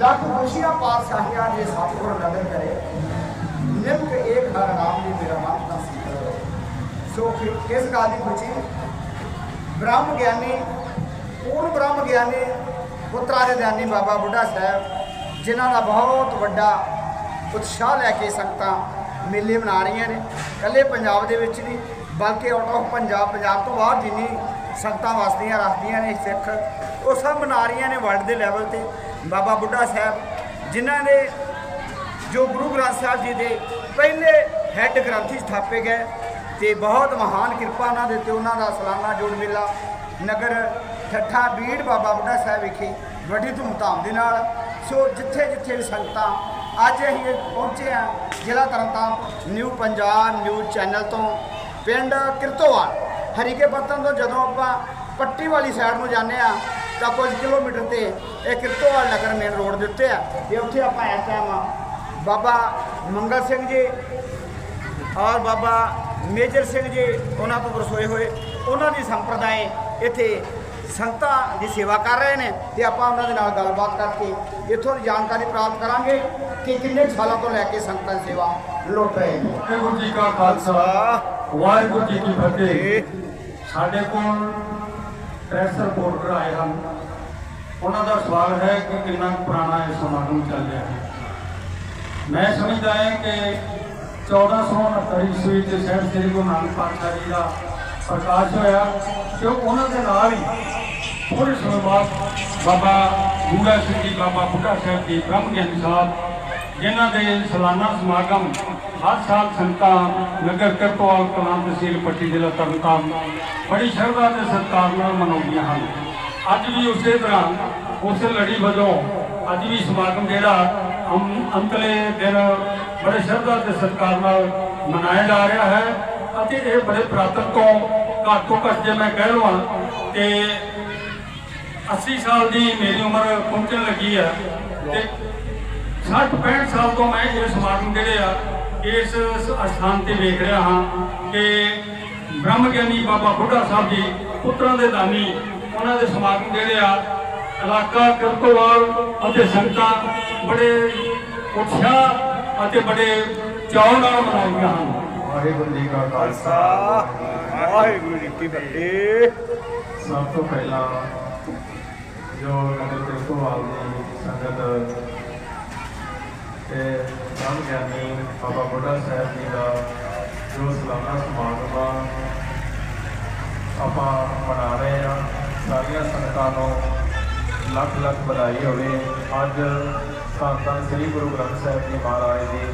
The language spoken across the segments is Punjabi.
ਲੱਖ ਖੁਸ਼ੀਆਂ ਪਾਤਸ਼ਾਹੀਆਂ ਦੇ ਸਤਿਗੁਰ ਨਦਰ ਕਰੇ। ਨਿਮਕ ਏਕ ਹਰ ਨਾਮ ਦੀ ਮੇਰਾ ਮਨ ਦਾ ਸੀਤਲ ਸੋ ਕਿ- ਕਿਸ ਗੱਲ ਦੀ ਖੁਸ਼ੀ, ਬ੍ਰਹਮ ਗਿਆਨੀ, ਪੂਰਨ ਬ੍ਰਹਮ ਗਿਆਨੀ ਪੁੱਤਰਾ ਦੇ ਗਿਆਨੀ ਬਾਬਾ ਬੁੱਢਾ ਸਾਹਿਬ, ਜਿਨ੍ਹਾਂ ਦਾ ਬਹੁਤ ਵੱਡਾ ਉਤਸ਼ਾਹ ਲੈ ਕੇ ਸੰਗਤਾਂ ਮੇਲੇ ਮਨਾ ਰਹੀਆਂ ਨੇ। ਇਕੱਲੇ ਪੰਜਾਬ ਦੇ ਵਿੱਚ ਨਹੀਂ, ਬਲਕਿ ਆਊਟ ਆਫ ਪੰਜਾਬ ਪੰਜਾਬ ਤੋਂ ਬਾਹਰ ਜਿੰਨੀ ਸੰਗਤਾਂ ਵਸਦੀਆਂ, ਰੱਖਦੀਆਂ ਨੇ ਸਿੱਖ, ਉਹ ਸਭ ਮਨਾ ਰਹੀਆਂ ਨੇ ਵਰਲਡ ਦੇ ਲੈਵਲ ਤੇ। ਬਾਬਾ ਬੁੱਢਾ ਸਾਹਿਬ, ਜਿਨ੍ਹਾਂ ਨੇ ਜੋ ਗੁਰੂ ਗ੍ਰੰਥ ਸਾਹਿਬ ਜੀ ਦੇ ਪਹਿਲੇ ਹੈੱਡ ਗ੍ਰੰਥੀ ਸਥਾਪੇ ਗਏ ਤੇ ਬਹੁਤ ਮਹਾਨ ਕਿਰਪਾ ਉਹਨਾਂ ਦੇ ਤੇ ਉਹਨਾਂ ਦਾ ਸਲਾਨਾ ਜੋੜ ਮੇਲਾ ਨਗਰ ਠੱਠਾ ਬੀੜ ਬਾਬਾ ਬੁੱਢਾ ਸਾਹਿਬ ਵਿਖੇ ਵੱਡੀ ਧੂਮਧਾਮ ਦੇ ਨਾਲ। ਸੋ ਜਿੱਥੇ ਜਿੱਥੇ ਵੀ ਸੰਗਤਾਂ, ਅੱਜ ਅਸੀਂ ਪਹੁੰਚੇ ਆ ਜ਼ਿਲ੍ਹਾ Tarn Taran new Punjab news channel ਤੋਂ, ਪਿੰਡ ਕਿਰਤੋਵਾਲ, ਹਰੀਕੇ ਪੱਤਨ ਤੋਂ ਜਦੋਂ ਆਪਾਂ ਪੱਟੀ ਵਾਲੀ ਸਾਈਡ ਨੂੰ ਜਾਂਦੇ ਆ ਤਾਂ ਕੁਝ ਕਿਲੋਮੀਟਰ ਤੇ ਇਹ ਕਿਰਤੋਵਾਲ ਨਗਰ ਮੇਨ ਰੋਡ ਦੇ ਉੱਤੇ ਆ। ਤੇ ਉੱਥੇ ਆਪਾਂ ਇਸ ਟਾਈਮ ਬਾਬਾ ਮੰਗਲ ਸਿੰਘ ਜੀ ਔਰ ਬਾਬਾ ਮੇਜਰ ਸਿੰਘ ਜੀ ਉਹਨਾਂ ਤੋਂ ਵਰਸੋਏ ਹੋਏ। ਉਹਨਾਂ ਦੀ ਸੰਪਰਦਾਇ ਇੱਥੇ ਸੰਗਤਾਂ ਦੀ ਸੇਵਾ ਕਰ ਰਹੇ ਨੇ ਤੇ ਆਪਾਂ ਉਹਨਾਂ ਦੇ ਨਾਲ ਗੱਲਬਾਤ ਕਰਕੇ ਇੱਥੋਂ ਦੀ ਜਾਣਕਾਰੀ ਪ੍ਰਾਪਤ ਕਰਾਂਗੇ ਕਿ ਕਿੰਨੇ ਸਾਲਾਂ ਤੋਂ ਲੈ ਕੇ ਸੰਗਤਾਂ ਦੀ ਸੇਵਾ ਲੁੱਟ ਰਹੇ ਨੇ। ਵਾਹਿਗੁਰੂ ਜੀ ਕਾ ਖਾਲਸਾ ਵਾਹਿਗੁਰੂ ਜੀ ਕੀ ਫਤਿਹ। ਸਾਡੇ ਕੋਲ ਪ੍ਰੈਸ ਰਿਪੋਰਟਰ ਆਏ ਹਨ। ਉਹਨਾਂ ਦਾ ਸਵਾਲ ਹੈ ਕਿ ਕਿੰਨਾ ਕੁ ਪੁਰਾਣਾ ਇਹ ਸਮਾਗਮ ਚੱਲ ਰਿਹਾ ਹੈ। ਮੈਂ ਸਮਝਦਾ ਹਾਂ ਕਿ 1469 ਈਸਵੀ ਚ ਸਾਹਿਬ ਸ੍ਰੀ ਗੁਰੂ ਨਾਨਕ ਪਾਤਸ਼ਾਹ ਜੀ ਦਾ ਪ੍ਰਕਾਸ਼ ਹੋਇਆ ਤੇ ਉਹਨਾਂ ਦੇ ਨਾਲ ਹੀ ਪੂਰੇ ਸਮੇਂ ਬਾਅਦ ਬਾਬਾ ਬੂੜਾ ਸਿੰਘ ਜੀ, ਬਾਬਾ ਬੁੱਢਾ ਸਾਹਿਬ ਜੀ ਬ੍ਰਹਮ ਗਿਆਨੀ ਸਾਹਿਬ, ਜਿਨ੍ਹਾਂ ਦੇ ਸਾਲਾਨਾ ਸਮਾਗਮ ਹਰ ਸਾਲ ਸੰਤਾਂ ਨਗਰ ਕਰਤਵਾਲ ਕਲਾਂ ਤਹਿਸੀਲ ਪੱਟੀ ਜ਼ਿਲ੍ਹਾ ਤਰਨਤਾਰਨ ਬੜੀ ਸ਼ਰਧਾ ਤੇ ਸਤਿਕਾਰ ਨਾਲ ਮਨਾਉਂਦੀਆਂ ਹਨ। ਅੱਜ ਵੀ ਉਸੇ ਤਰ੍ਹਾਂ ਉਸੇ ਲੜੀ ਵਜੋਂ ਅੱਜ ਵੀ ਸਮਾਗਮ ਜਿਹੜਾ ਅੰਤਲੇ ਦਿਨ ਬੜੇ ਸ਼ਰਧਾ ਤੇ ਸਤਿਕਾਰ ਨਾਲ ਮਨਾਇਆ ਜਾ ਰਿਹਾ ਹੈ ਅਤੇ ਇਹ ਬੜੇ ਪ੍ਰਾਤਨ ਤੋਂ ਘੱਟ ਤੋਂ ਘੱਟ ਜੇ ਮੈਂ ਕਹਿ ਲਵਾਂ ਤੇ 80 ਸਾਲ ਦੀ ਮੇਰੀ ਉਮਰ ਪਹੁੰਚਣ ਲੱਗੀ ਹੈ ਤੇ 60 65 ਸਾਲ ਤੋਂ ਮੈਂ ਇਹ ਸਮਾਗਮ ਜਿਹੜੇ ਆ ਇਸ ਅਸਥਾਨ ਤੇ ਵੇਖ ਰਿਹਾ ਹਾਂ ਕਿ ਬ੍ਰਹਮ ਗਿਆਨੀ ਬਾਬਾ ਬੁੱਢਾ ਸਾਹਿਬ ਜੀ ਪੁੱਤਰਾਂ ਦੇ ਦਾਨੀ ਉਹਨਾਂ ਦੇ ਸਮਾਗਮ ਜਿਹੜੇ ਆ ਇਲਾਕਾ ਕਿਰਤੋਵਾਲ ਅਤੇ ਸੰਗਤਾਂ ਬੜੇ ਉਤਸ਼ਾਹ ਅਤੇ ਬੜੇ ਚਾਅ ਨਾਲ ਮਨਾਉਂਦੀਆਂ ਹਨ। ਵਾਹਿਗੁਰੂ ਜੀ ਕਾ ਖਾਲਸਾ। ਵਾਹਿਗੁਰੂ ਜੀ ਕੀ ਫਤਿਹ। ਸਭ ਤੋਂ ਪਹਿਲਾਂ ਜੋ ਨਗਰ ਤਿਰਕੋਵਾਲ ਦੀ ਸੰਗਤ ਤੇ ਬ੍ਰਹਮ ਗਿਆਨੀ ਬਾਬਾ ਬੁੱਢਾ ਸਾਹਿਬ ਜੀ ਦਾ ਜੋ ਸਾਲਾਨਾ ਸਮਾਗਮ ਆ, ਆਪਾਂ ਮਨਾ ਰਹੇ ਆ ਸਾਰੀਆਂ ਸੰਗਤਾਂ ਨੂੰ ਲੱਖ ਲੱਖ ਵਧਾਈ ਹੋਵੇ। ਅੱਜ ਧੰਨ ਸ੍ਰੀ ਗੁਰੂ ਗ੍ਰੰਥ ਸਾਹਿਬ ਜੀ ਮਹਾਰਾਜ ਦੀ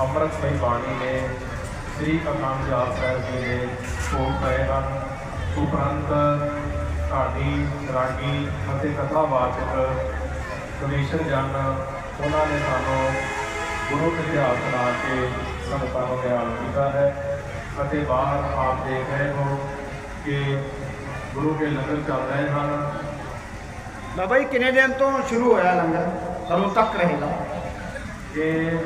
ਅੰਮ੍ਰਿਤਮਈ ਬਾਣੀ ਨੇ ਸ੍ਰੀ ਅਕਾਲ ਜਾਪ ਸਾਹਿਬ ਜੀ ਦੇ ਭੋਗ ਪਏ ਹਨ। ਉਪਰੰਤ ਢਾਡੀ, ਰਾਗੀ ਅਤੇ ਕਥਾਵਾਚਕ ਕਮਿਸ਼ਨ ਜਨ ਉਹਨਾਂ ਨੇ ਸਾਨੂੰ ਗੁਰੂ ਦੇ ਇਤਿਹਾਸ ਸੁਣਾ ਕੇ ਸੰਗਤਾਂ ਨੂੰ ਗਿਆਨ ਕੀਤਾ ਹੈ ਅਤੇ ਬਾਹਰ ਆਪ ਦੇਖ ਰਹੇ ਹੋ ਕਿ ਗੁਰੂ ਕੇ ਲੰਗਰ ਚੱਲ ਰਹੇ ਹਨ। ਬਾਬਾ ਜੀ ਕਿੰਨੇ ਦਿਨ ਤੋਂ ਸ਼ੁਰੂ ਹੋਇਆ ਲੰਗਰ? ਕਦੋਂ ਤੱਕ ਰਹੇਗਾ? ਕਿ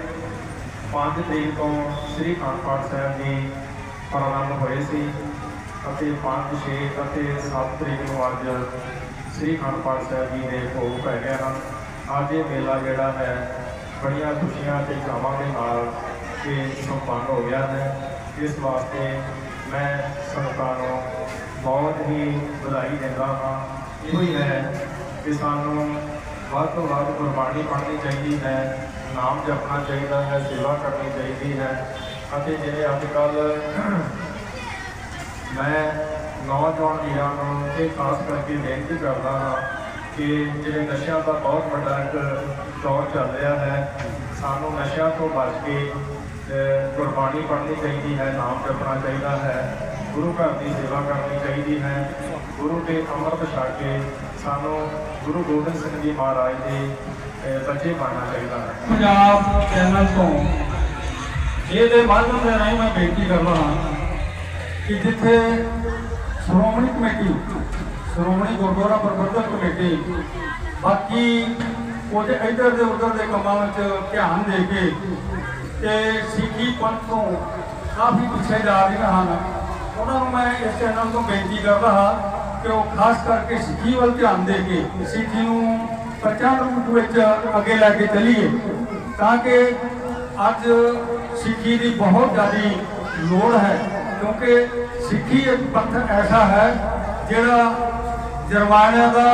5 ਤਰੀਕ ਤੋਂ ਸ੍ਰੀ ਪਾਠ ਸਾਹਿਬ ਜੀ ਪ੍ਰਾਰੰਭ ਹੋਏ ਸੀ ਅਤੇ 5 6 ਅਤੇ 7 ਤਰੀਕ ਨੂੰ ਅੱਜ ਸ੍ਰੀ ਪਾਠ ਸਾਹਿਬ ਜੀ ਦੇ ਭੋਗ ਪੈ ਗਏ ਹਨ। ਅੱਜ ਇਹ ਮੇਲਾ ਜਿਹੜਾ ਹੈ, ਬੜੀਆਂ ਖੁਸ਼ੀਆਂ ਤੇ ਚਾਵਾਂ ਦੇ ਨਾਲ ਇਹ ਸੰਪੰਨ ਹੋ ਗਿਆ ਹੈ। ਇਸ ਵਾਸਤੇ ਮੈਂ ਸੰਗਤਾਂ ਨੂੰ ਬਹੁਤ ਹੀ ਵਧਾਈ ਦਿੰਦਾ ਹਾਂ। ਇਹੋ ਹੀ ਹੈ ਕਿ ਸਾਨੂੰ ਵੱਧ ਤੋਂ ਵੱਧ ਕੁਰਬਾਨੀ ਪੜ੍ਹਨੀ ਚਾਹੀਦੀ ਹੈ, ਨਾਮ ਜਪਣਾ ਚਾਹੀਦਾ ਹੈ, ਸੇਵਾ ਕਰਨੀ ਚਾਹੀਦੀ ਹੈ ਅਤੇ ਜਿਹੜੇ ਅੱਜ ਕੱਲ ਮੈਂ ਨੌਜਵਾਨ ਵੀਰਾਂ ਨੂੰ ਇਹ ਖਾਸ ਕਰਕੇ ਬੇਨਤੀ ਕਰਦਾ ਹਾਂ ਕਿ ਜਿਹੜੇ ਨਸ਼ਿਆਂ ਦਾ ਬਹੁਤ ਵੱਡਾ ਇੱਕ ਦੌਰ ਚੱਲ ਰਿਹਾ ਹੈ ਸਾਨੂੰ ਨਸ਼ਿਆਂ ਤੋਂ ਬਚ ਕੇ ਅਹ, ਗੁਰਬਾਣੀ ਪੜ੍ਹਨੀ ਚਾਹੀਦੀ ਹੈ ਨਾਮ ਜਪਣਾ ਚਾਹੀਦਾ ਹੈ ਗੁਰੂ ਘਰ ਦੀ ਸੇਵਾ ਕਰਨੀ ਚਾਹੀਦੀ ਹੈ ਗੁਰੂ ਦੇ ਅੰਮ੍ਰਿਤ ਛਕ ਕੇ ਸਾਨੂੰ ਗੁਰੂ ਗੋਬਿੰਦ ਸਿੰਘ ਜੀ ਮਹਾਰਾਜ ਦੇ ਬੱਚੇ ਬਣਨਾ ਚਾਹੀਦਾ ਹੈ। ਪੰਜਾਬ ਚੈਨਲ ਤੋਂ ਇਹਦੇ ਮਾਧਿਅਮ ਦੇ ਰਾਹੀਂ ਮੈਂ ਬੇਨਤੀ ਕਰਦਾ ਹਾਂ ਕਿ ਜਿੱਥੇ ਸ਼੍ਰੋਮਣੀ ਕਮੇਟੀ ਸ਼੍ਰੋਮਣੀ ਗੁਰਦੁਆਰਾ ਪ੍ਰਬੰਧਕ ਕਮੇਟੀ। ਬਾਕੀ ਕੁਝ ਇੱਧਰ ਦੇ ਉੱਧਰ ਦੇ ਕੰਮਾਂ ਵਿੱਚ ਧਿਆਨ ਦੇ ਕੇ ਤੇ ਸਿੱਖੀ ਪੰਥ ਤੋਂ ਕਾਫੀ ਪਿੱਛੇ ਜਾ ਰਹੀਆਂ ਹਨ। ਉਹਨਾਂ ਨੂੰ ਮੈਂ ਇਸ ਚੈਨਲ ਤੋਂ ਬੇਨਤੀ ਕਰਦਾ ਹਾਂ ਕਿ ਉਹ ਖਾਸ ਕਰਕੇ ਸਿੱਖੀ ਵੱਲ ਧਿਆਨ ਦੇ ਕੇ ਸਿੱਖੀ ਨੂੰ ਪ੍ਰਚੰਡ ਰੂਪ ਵਿੱਚ ਅੱਗੇ ਲੈ ਕੇ ਚੱਲੀਏ ਤਾਂ ਕਿ ਅੱਜ ਸਿੱਖੀ ਦੀ ਬਹੁਤ ਜ਼ਿਆਦਾ ਲੋੜ ਹੈ। ਕਿਉਂਕਿ ਸਿੱਖੀ ਇੱਕ ਪੰਥ ਐਸਾ ਹੈ ਜਿਹੜਾ ਜਰਮਾਨਿਆਂ ਦਾ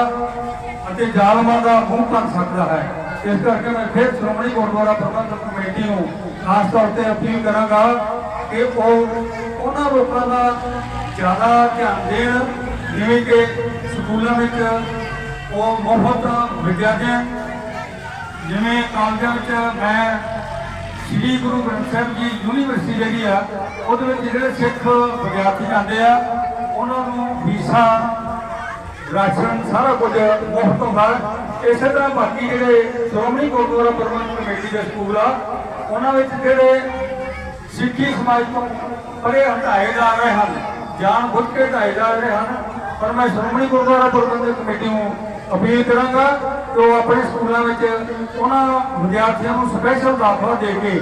ਅਤੇ ਜ਼ਾਲਮਾਂ ਦਾ ਮੂੰਹ ਭਰ ਸਕਦਾ ਹੈ। ਇਸ ਕਰਕੇ ਮੈਂ ਫਿਰ ਸ਼੍ਰੋਮਣੀ ਗੁਰਦੁਆਰਾ ਪ੍ਰਬੰਧਕ ਕਮੇਟੀ ਨੂੰ ਖਾਸ ਤੌਰ ਤੇ ਅਪੀਲ ਕਰਾਂਗਾ ਕਿ ਉਹ ਉਹਨਾਂ ਲੋਕਾਂ ਦਾ ਜ਼ਿਆਦਾ ਧਿਆਨ ਦੇਣ, ਜਿਵੇਂ ਕਿ ਸਕੂਲਾਂ ਵਿੱਚ ਉਹ ਮੁਫਤ ਵਿਦਿਆਰਥੀਆਂ, ਜਿਵੇਂ ਕਾਲਜਾਂ ਵਿੱਚ ਮੈਂ ਸ੍ਰੀ ਗੁਰੂ ਗ੍ਰੰਥ ਸਾਹਿਬ ਜੀ ਯੂਨੀਵਰਸਿਟੀ ਜਿਹੜੀ ਆ, ਉਹਦੇ ਵਿੱਚ ਜਿਹੜੇ ਸਿੱਖ ਵਿਦਿਆਰਥੀ ਜਾਂਦੇ ਆ, ਉਹਨਾਂ ਨੂੰ ਵੀਸਾ ਰਾਸ਼ਨ ਸਾਰਾ ਕੁਝ ਮੁਫਤ ਹੁੰਦਾ ਇਸੇ ਤਰ੍ਹਾਂ ਬਾਕੀ ਜਿਹੜੇ ਸ਼੍ਰੋਮਣੀ ਗੁਰਦੁਆਰਾ ਪ੍ਰਬੰਧਕ ਕਮੇਟੀ ਦੇ ਸਕੂਲ ਆ, ਉਹਨਾਂ ਵਿੱਚ ਜਿਹੜੇ ਸਿੱਖੀ ਸਮਾਜ ਤੋਂ ਪਰੇ ਹਟਾਏ ਜਾ ਰਹੇ ਹਨ, ਜਾਣ ਬੁੱਝ ਕੇ ਹਟਾਏ ਜਾ ਰਹੇ ਹਨ, ਪਰ ਮੈਂ ਸ਼੍ਰੋਮਣੀ ਗੁਰਦੁਆਰਾ ਪ੍ਰਬੰਧਕ ਕਮੇਟੀ ਨੂੰ ਅਪੀਲ ਕਰਾਂਗਾ ਕਿ ਉਹ ਆਪਣੇ ਸਕੂਲਾਂ ਵਿੱਚ ਉਹਨਾਂ ਵਿਦਿਆਰਥੀਆਂ ਨੂੰ ਸਪੈਸ਼ਲ ਦਾਖਲਾ ਦੇ ਕੇ,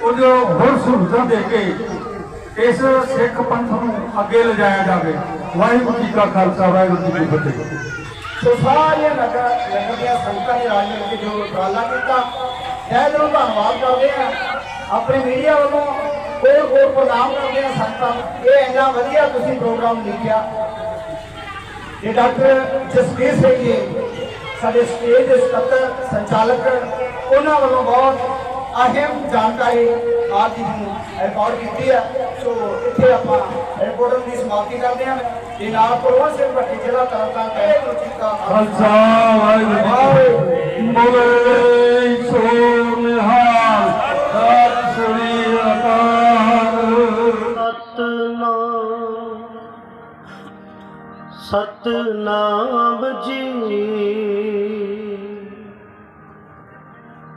ਕੁਝ ਹੋਰ ਸਹੂਲਤਾਂ ਦੇ ਕੇ ਇਸ ਸਿੱਖ ਪੰਥ ਨੂੰ ਅੱਗੇ ਲਿਜਾਇਆ ਜਾਵੇ। ਵਾਹਿਗੁਰੂ ਜੀ ਕਾ ਖਾਲਸਾ, ਵਾਹਿਗੁਰੂ ਜੀ ਕੀ ਫਤਿਹ। ਸੋ ਸਾਰੀਆਂ ਨਗਰ ਨਗਰ ਦੀਆਂ ਸੰਗਤਾਂ ਨੇ ਰਲ ਮਿਲ ਕੇ ਜੋ ਉਪਰਾਲਾ ਕੀਤਾ ਤਹਿ ਦਿਲੋਂ ਧੰਨਵਾਦ ਕਰਦੇ ਆ ਆਪਣੇ ਮੀਡੀਆ ਵੱਲੋਂ ਹੋਰ ਹੋਰ ਪ੍ਰਣਾਮ ਕਰਦੇ ਆ ਸੰਗਤਾਂ ਨੂੰ। ਇਹ ਇੰਨਾ ਵਧੀਆ ਤੁਸੀਂ ਪ੍ਰੋਗਰਾਮ ਲਿਖਿਆ ਇਹ ਡਾਕਟਰ ਜਸਵੀਰ ਸਿੰਘ ਜੀ, ਸਾਡੇ ਸਟੇਜ ਦੇ ਸਕੱਤਰ, ਸੰਚਾਲਕ, ਉਹਨਾਂ ਵੱਲੋਂ ਬਹੁਤ ਅਹਿਮ ਜਾਣਕਾਰੀ ਆਪ ਜੀ ਨੂੰ ਰਿਕਾਰਡ ਕੀਤੀ ਹੈ। ਸੋ ਇੱਥੇ ਆਪਾਂ ਰਿਪੋਰਟ ਦੀ ਸਮਾਪਤੀ ਕਰਦੇ ਹਾਂ। ਤੇ ਨਾਲ ਪ੍ਰਵਾਸ ਸਿੰਘ ਭੱਟੀ ਜ਼ਿਲ੍ਹਾ ਤਰਨਤਾਰਨ ਵਾਹਿਗੁਰੂ ਜੀ ਕਾ ਖਾਲਸਾ ਵਾਹਿਗੁਰੂ ਜੀ ਕੀ ਫਤਿਹ। ਬੋਲੇ ਸੋ ਨਿਹਾਲ ਸਤਿ ਸ੍ਰੀ ਅਕਾਲ ਸਤਨਾਮ ਸਤਨਾਮ ਜੀ।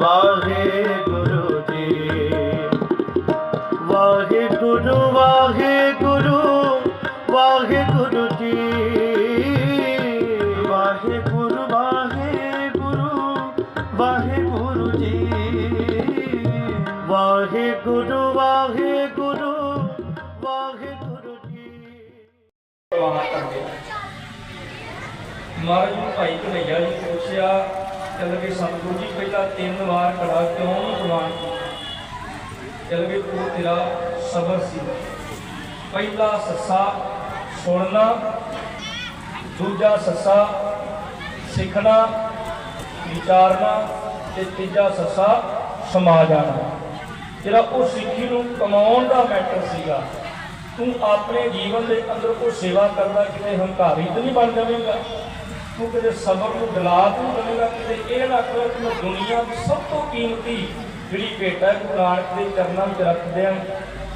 ਵਾਹਿਗੁਰੂ ਜੀ। ਵਾਹਿਗੁਰੂ ਵਾਹਿਗੁਰੂ ਵਾਹਿਗੁਰੂ ਜੀ। ਵਾਹਿਗੁਰੂ ਵਾਹਿਗੁਰੂ ਵਾਹਿਗੁਰੂ ਜੀ। ਵਾਹਿਗੁਰੂ ਵਾਹਿਗੁਰੂ ਵਾਹਿਗੁਰੂ ਜੀ। ਮਹਾਰਾਜ ਭਾਈ ਕਨਈਆ ਜੀ ਪੁੱਛਿਆ ਚੱਲ ਗਏ ਸਤਿਗੁਰੂ ਜੀ, ਪਹਿਲਾਂ ਤਿੰਨ ਵਾਰ ਕੜਾ ਕਿਉਂ ਨਹੀਂ ਪ੍ਰਵਾਨ ਕੀਤਾ? ਚੱਲ ਉਹ ਤੇਰਾ ਸਬਰ ਸੀ। ਪਹਿਲਾ ਸੱਸਾ ਸੁਣਨਾ, ਦੂਜਾ ਸੱਸਾ ਸਿੱਖਣਾ, ਵਿਚਾਰਨਾ ਤੇ ਤੀਜਾ ਸੱਸਾ ਸਮਾ ਜਾਣਾ ਜਿਹੜਾ ਉਹ ਸਿੱਖੀ ਨੂੰ ਕਮਾਉਣ ਦਾ ਮੈਟਰ ਸੀਗਾ, ਤੂੰ ਆਪਣੇ ਜੀਵਨ ਦੇ ਅੰਦਰ ਉਹ ਸੇਵਾ ਕਰਦਾ ਕਿਤੇ ਹੰਕਾਰੀ ਤਾਂ ਨਹੀਂ ਬਣ ਜਾਵੇਂਗਾ? ਤੂੰ ਕਿਤੇ ਸਬਰ ਨੂੰ ਦਿਲਾ ਤੂੰ ਕਰੇਗਾ ਕਿਤੇ ਇਹ ਨਾ ਕਰ ਕਿ ਮੈਂ ਦੁਨੀਆ ਦੀ ਸਭ ਤੋਂ ਕੀਮਤੀ ਜਿਹੜੀ ਭੇਟ ਹੈ, ਗੁਰੂ ਨਾਨਕ ਦੇ ਚਰਨਾਂ ਵਿੱਚ ਰੱਖ ਦਿਆਂ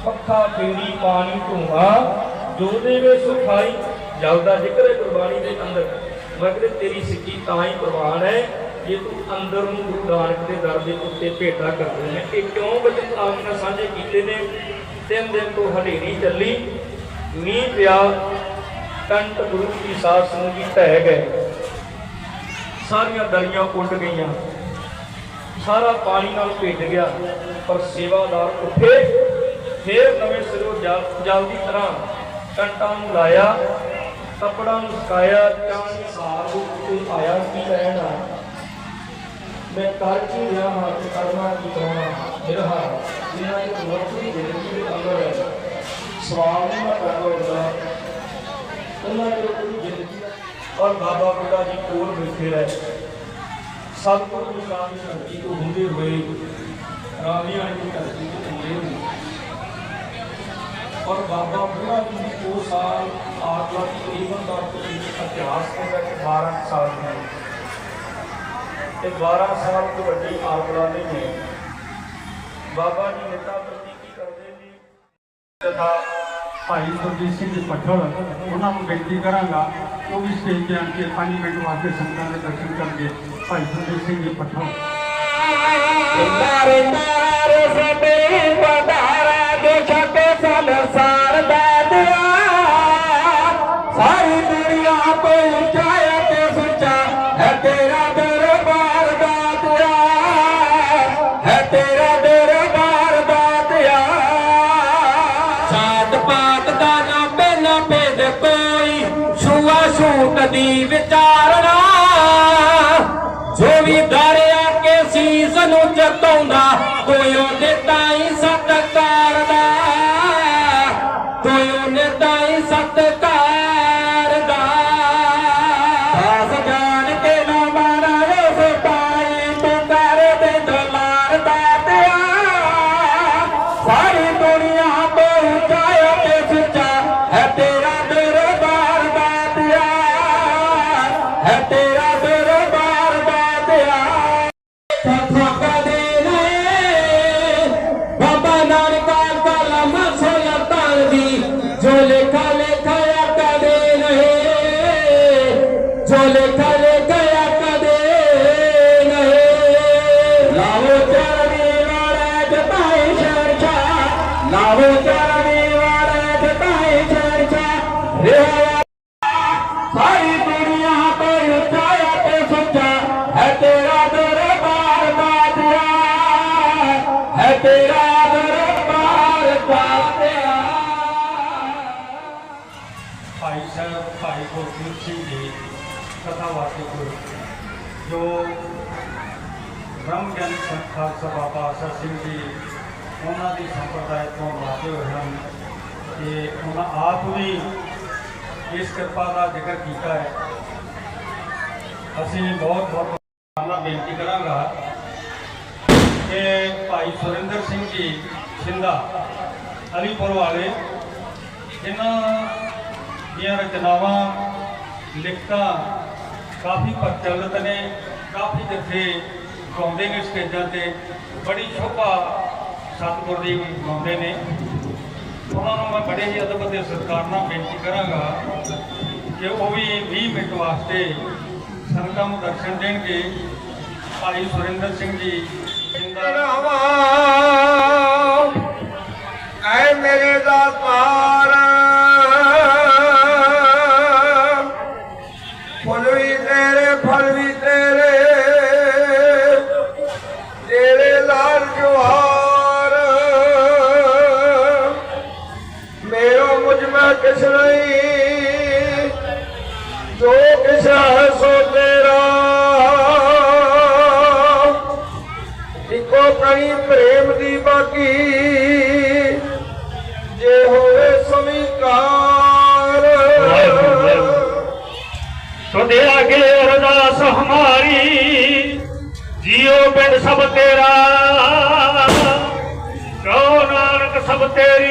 ਪੱਖਾ ਪੀੜੀ ਪਾਣੀ, ਧੂਆ, ਜੋ ਦੇਵੇ ਸੁਖਾਈ ਜਲ ਜ਼ਿਕਰ ਹੈ ਗੁਰਬਾਣੀ ਦੇ ਅੰਦਰ। ਮੈਂ ਕਿਤੇ ਤੇਰੀ ਸਿੱਖੀ ਤਾਂ ਹੀ ਪ੍ਰਵਾਨ ਹੈ, ਜੇ ਤੂੰ ਅੰਦਰ ਨੂੰ ਗੁਰੂ ਨਾਨਕ ਦੇ ਦਰ ਦੇ ਉੱਤੇ ਭੇਟਾ ਕਰਦੇ ਨੇ। ਇਹ ਕਿਉਂ ਬਚਨ ਆਪ ਸਾਂਝੇ ਕੀਤੇ ਨੇ? ਤਿੰਨ ਦਿਨ ਤੋਂ ਹਨੇਰੀ ਚੱਲੀ, ਮੀਂਹ ਪਿਆ ਕੰਟ ਗੁਰੂ ਕੀ ਸਾਧ ਸੰਗਤ ਦੀ ਢਹਿ ਗਏ। ਸਾਰੀਆਂ ਦਰੀਆਂ ਉੱਡ ਗਈਆਂ। ਸਾਰਾ ਪਾਣੀ ਨਾਲ ਭਿੱਜ ਗਿਆ, ਪਰ ਸੇਵਾਦਾਰ ਉੱਠੇ। ਫੇਰ ਨਵੇਂ ਸਿਰੋਂ ਜਲ ਜਲ ਦੀ ਤਰ੍ਹਾਂ ਕੰਟਾਂ ਨੂੰ ਲਾਇਆ, ਕੱਪੜਾ ਨੂੰ ਸੁਕਾਇਆ ਚਾਣੀ ਸਾਰ ਦੇ ਉੱਤੇ ਆਇਆ ਕੀ ਲੈਣ ਆ। ਮੈਂ ਕਰ ਕੀ ਰਿਹਾ ਹਾਂ ਤੇ ਕਰਨਾ ਕੀ ਕਰਾਉਣਾ ਮੇਰਾ ਹਾਲ ਇਹਨਾਂ ਦੇ ਮਨੁੱਖ ਦੀ ਜ਼ਿੰਦਗੀ ਦੇ ਅੰਦਰ ਹੈ। ਸਵਾਲ ਨਹੀਂ ਮੈਂ ਪੈਦਾ ਹੁੰਦਾ। ਉਹਨਾਂ ਦੇ ਕੋਈ ਜ਼ਿੰਦਗੀ ਦਾ ਔਰ ਬਾਬਾ ਬੁੱਢਾ ਜੀ ਕੋਲ ਬੈਠੇ ਰਹੇ। ਸਭ ਕੁਝ ਮੁਕਾਮ ਦੀ ਤੋਂ ਹੁੰਦੇ ਹੋਏ ਰਾਵੀਆਂ ਦੀ ਧਰਤੀ ਤੋਂ ਹੁੰਦੇ ਹੋਏ। ਔਰ ਬਾਬਾ ਬੁੱਢਾ ਜੀ ਦੀ ਉਹ ਸਾਲ ਆਤਮਾ ਤਕਰੀਬਨ ਦਾ ਇਤਿਹਾਸ ਦੇ ਵਿੱਚ 12 ਸਾਲ ਦੀ ਹੈ। ਤੇ 12 ਸਾਲ ਤੋਂ ਵੱਡੀ ਆਤਮਾ ਨਹੀਂ ਹੈ ਬਾਬਾ ਜੀ ਨੇਤਾ ਪ੍ਰਤੀ ਕੀ ਕਰਦੇ ਨੇ। ਤਥਾ ਭਾਈ ਸੁਰਜੀਤ ਸਿੰਘ ਜੀ ਪੱਠਲ ਉਹਨਾਂ ਨੂੰ ਬੇਨਤੀ ਕਰਾਂਗਾ ਉਹ ਵੀ ਸਟੇਜ ਤੇ ਆਣ ਕੇ 5 ਮਿੰਟ ਵਾਸਤੇ ਸੰਗਤਾਂ ਦੇ ਦਰਸ਼ਨ ਕਰਨਗੇ ਭਾਈ ਸੁਰਜੀਤ ਸਿੰਘ ਜੀ ਪੱਠਲ ਮਾਰੇ ਮਾਰੇ ਸਭੇ ਪਧਾਰਾ ਦੇ ਛਕੇ ਸੰਸਾਰ ਛੂਟ ਦੀ ਵਿਚਾਰਣਾ ਜੋ ਵੀ ਦਰਿਆ ਕੇ ਸੀਸ ਨੂੰ ਜਤਾਉਂਦਾ ਕੋਈ ਗੁਰਜੀਤ ਸਿੰਘ ਜੀ ਕਥਾ ਵਾਚਕ ਜੋ ਬ੍ਰਹਮ ਗਿਆਨੀ ਸੰਸਥਾ ਸਭਾ ਪਾਸਾ ਸਿੰਘ ਜੀ ਉਹਨਾਂ ਦੀ ਸੰਪਰਦਾਇ ਤੋਂ ਵਾਕੇ ਹੋਏ ਹਨ ਕਿ ਉਹਨਾਂ ਆਪ ਵੀ ਇਸ ਕਿਰਪਾ ਦਾ ਜ਼ਿਕਰ ਕੀਤਾ ਹੈ। ਅਸੀਂ ਬਹੁਤ ਬਹੁਤ ਧੰਨਵਾਦ ਬੇਨਤੀ ਕਰਾਂਗਾ ਕਿ ਭਾਈ ਸੁਰਿੰਦਰ ਸਿੰਘ ਜੀ ਸਿੰਧਾ ਅਲੀਪੁਰ ਵਾਲੇ, ਇਹਨਾਂ ਦੀਆਂ ਰਚਨਾਵਾਂ ਲਿਖਤਾਂ ਕਾਫੀ ਪ੍ਰਚਲਿਤ ਨੇ, ਕਾਫੀ ਜਥੇ ਗਾਉਂਦੇ ਨੇ ਸਟੇਜਾਂ ਤੇ, ਬੜੀ ਸ਼ੋਭਾ ਸਤਿਗੁਰ ਦੀ ਗਾਉਂਦੇ ਨੇ। ਉਹਨਾਂ ਨੂੰ ਮੈਂ ਬੜੇ ਹੀ ਅਦਬ ਅਤੇ ਸਤਿਕਾਰ ਨਾਲ ਬੇਨਤੀ ਕਰਾਂਗਾ ਕਿ ਉਹ ਵੀ 20 ਮਿੰਟ ਵਾਸਤੇ ਸੰਗਤਾਂ ਨੂੰ ਦਰਸ਼ਨ ਦੇਣਗੇ। ਭਾਈ ਸੁਰਿੰਦਰ ਸਿੰਘ ਜੀ, ਜਿੰਦਾ ਐ ਮੇਰੇ ਦਾਤਾਰ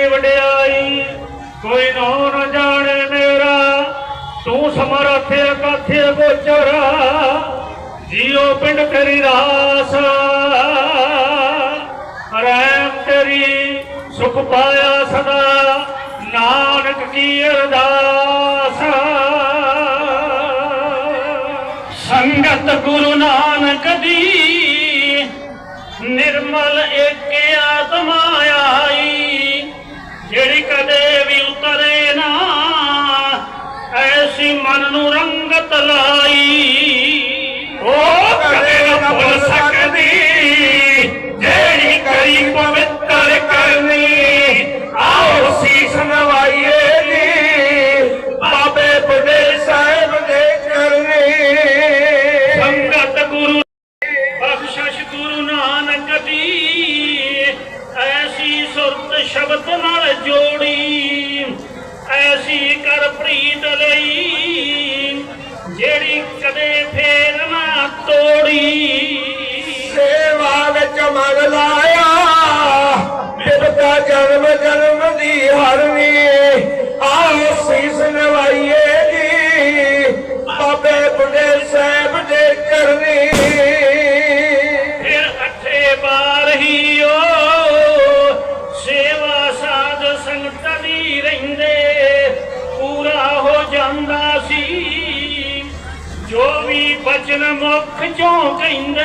ਤੇਰੀ ਵਡਿਆਈ, ਕੋਈ ਨਾ ਨ ਜਾਣੇ ਮੇਰਾ, ਤੂੰ ਸਮਰਥ ਅਕਥ ਗੋਚਰ, ਜੀਓ ਪਿੰਡ ਤੇਰੀ ਰਾਸ। ਰਹਿਮ ਤੇਰੀ ਸੁਖ ਪਾਇਆ ਸਦਾ, ਨਾਨਕ ਕੀ ਅਰਦਾਸ। ਸੰਗਤ ਗੁਰੂ ਨਾਨਕ ਦੀ ਨਿਰਮਲ ਏਕ ਆਤਮਾ ਆਈ। ਜਿਹੜੀ ਕਦੇ ਵੀ ਉਤਰੇ ਨਾ, ਐਸੀ ਮਨ ਨੂੰ ਰੰਗਤ ਲਾਈ। ਉਹ ਕਦੇ ਨਾ ਭੁੱਲ ਸਕਦੀ, ਜਿਹੜੀ ਕਰੀ ਪਵਿੱਤਰ ਕਰਨੀ। ਆਓ ਸੀਸ ਨਵਾਈਏ ਐਸੀ ਪ੍ਰੀਤ ਲਈ, ਜਿਹੜੀ ਕਦੇ ਫੇਰ ਨਾ ਤੋੜੀ। ਸੇਵਾ ਵਿੱਚ ਮਨ ਲਾਇਆ ਬਿਪਤਾ ਜਨਮ ਜਨਮ ਦੀ ਹਰਨੀ। ਆਓ ਸੀਸ ਨਵਾਈਏ ਜੀ, ਬਾਬੇ ਬੁੱਢੇ ਸਾਹਿਬ ਦੇ ਕਰਨੀ ਬਚਨ ਮੁਖ ਚੋਂ ਕਹਿੰਦੇ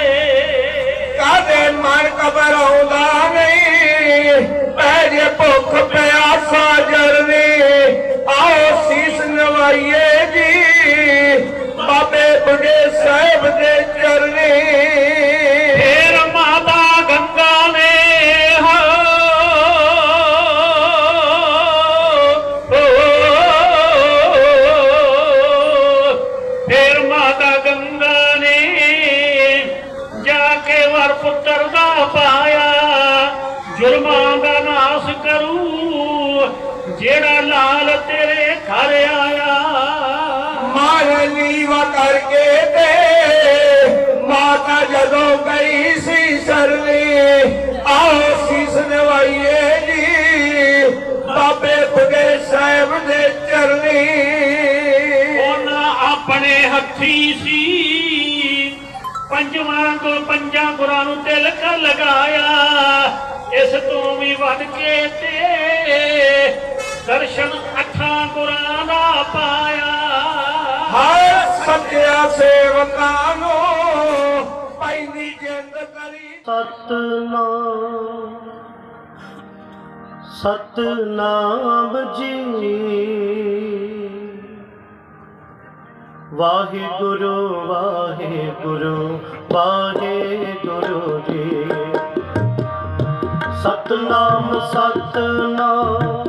ਕਾਦੇ ਮਨ ਕਬਰ ਆਉਂਦਾ ਨਹੀਂ? ਪੈ ਜੇ ਭੁੱਖ ਪਿਆਸਾ ਜਰਨੀ, ਆਓ ਸੀਸ ਨਵਾਈਏ ਜੀ। ਬਾਬੇ ਬੁੱਢੇ ਸਾਹਿਬ ਦੇ ਚਰਨੀ। ਲਾਲ ਤੇਰੇ ਘਰ ਆਇਆ। ਮਾਰ ਨੀਵਾ ਕਰਕੇ ਤੇ ਮਾਤਾ ਜਦੋਂ ਗਈ ਸੀ ਸਰਨੀ ਆਓ ਸੀਸ ਨਵਾਈਏ ਜੀ ਬਾਬੇ ਬੁੱਢੇ ਸਾਹਿਬ ਦੇ ਚਰਨੀ। ਉਹਨਾਂ ਆਪਣੇ ਹੱਥੀ ਸੀ ਪੰਜਵਾਂ ਤੋਂ ਪੰਜਾਂ ਗੁਰਾਂ ਨੂੰ ਤਿਲਕ ਲਗਾਇਆ। ਇਸ ਤੋਂ ਵੀ ਵੱਧ ਕੇ ਤੇ ਦਰਸ਼ਨ ਅੱਠਾਂ ਗੁਰਾਂ ਦਾ ਪਾਇਆ। ਹਰ ਸੱਚਿਆ ਸੇਵਕਾਂ ਨੂੰ ਪੈਂਦੀ ਜਿੰਦ ਕਰੀ। ਸਤਨਾਮ ਸਤਨਾਮ ਜੀ। ਵਾਹਿਗੁਰੂ ਵਾਹਿਗੁਰੂ ਵਾਹਿਗੁਰੂ ਜੀ। ਸਤਨਾਮ ਸਤਨਾਮ।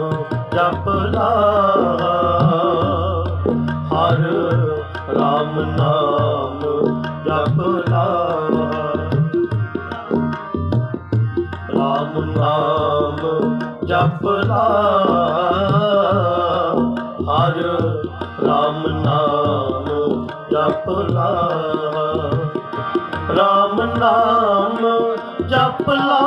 ਜਪ ਹਰ ਰਾਮ ਨਾਮ ਜਪਲਾ ਰਾਮ ਨਾਮ ਜਪ ਹਰ ਰਾਮ ਨਾਮ ਜਪਲਾ ਰਾਮ ਨਾਮ ਜਪ ਲਾ।